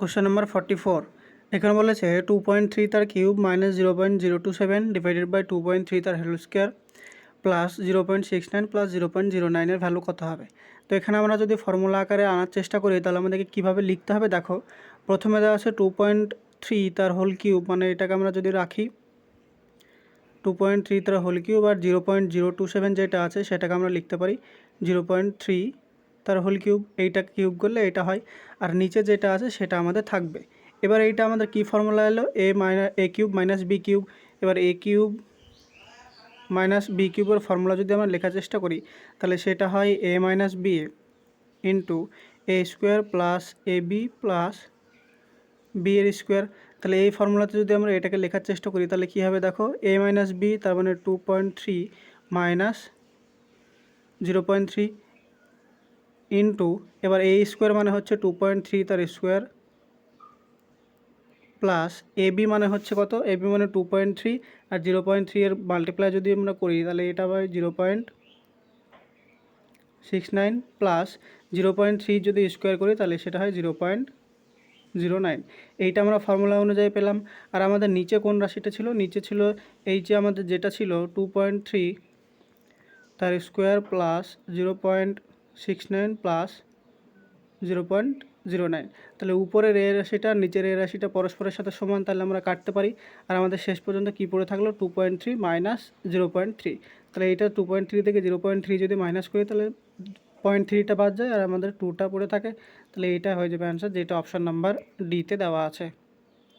Question number forty four এখানে বলেছে two point three তার cube minus zero point zero two seven divided by two point three তার whole square plus zero point six nine plus zero point zero নাইনের value কত হবে? তো এখানে আমরা যদি ফর্মুলা আকারে আনার চেষ্টা করি, তাহলে আমাদেরকে কীভাবে লিখতে হবে? দেখো, প্রথমে দেওয়া আছে টু পয়েন্ট থ্রি তার হোল কিউব মানে এটাকে আমরা যদি রাখি টু পয়েন্ট থ্রি তার হোল কিউব আর zero point zero two seven যেটা আছে, সেটাকে আমরা লিখতে পারি জিরো পয়েন্ট থ্রি তার হোল কিউব, এইটা কিউব করলে এটা হয়। আর নিচে যেটা আছে সেটা আমাদের থাকবে। এবার এইটা আমাদের কি ফর্মুলা এলো? A minus A cube minus B cube. এবার এ কিউব মাইনাস বি কিউবের ফর্মুলা যদি আমরা লেখার চেষ্টা করি, তাহলে সেটা হয় A minus B A into A square plus A B plus B এর স্কোয়ার তাহলে এই ফর্মুলাতে যদি আমরা এটাকে লেখার চেষ্টা করি, তাহলে কী হবে দেখো? এ মাইনাস বি তার মানে two point three minus zero point three into এবার এ স্কোয়ার মানে হচ্ছে টু পয়েন্ট থ্রি তার স্কোয়ার প্লাস এ বি মানে হচ্ছে কত? এ বি মানে টু পয়েন্ট থ্রি আর জিরো পয়েন্ট থ্রি এর মাল্টিপ্লাই যদি আমরা করি, তাহলে এটা হয় zero point six nine plus zero point three যদি স্কোয়ার করি, তাহলে সেটা হয় জিরো পয়েন্ট জিরো নাইন এইটা আমরা ফর্মুলা অনুযায়ী পেলাম। আর আমাদের নিচে কোন রাশিটা ছিল? নিচে ছিল এই যে আমাদের যেটা ছিল টু পয়েন্ট থ্রি তার square plus zero point six nine plus zero point zero nine. তাহলে উপরের এ রাশিটা, নিচের এ রাশিটা পরস্পরের সাথে সমান তাহলে আমরা কাটতে পারি। আর আমাদের শেষ পর্যন্ত কী পড়ে থাকল? Two point three minus zero point three. তাহলে এইটা টু পয়েন্ট থ্রি থেকে জিরো পয়েন্ট থ্রি যদি মাইনাস করি, তাহলে পয়েন্ট থ্রিটা বাদ যায় আর আমাদের টুটা পড়ে থাকে। তাহলে এইটা হয়ে যাবে অ্যান্সার যেটা অপশান নাম্বার ডিতে দেওয়া আছে।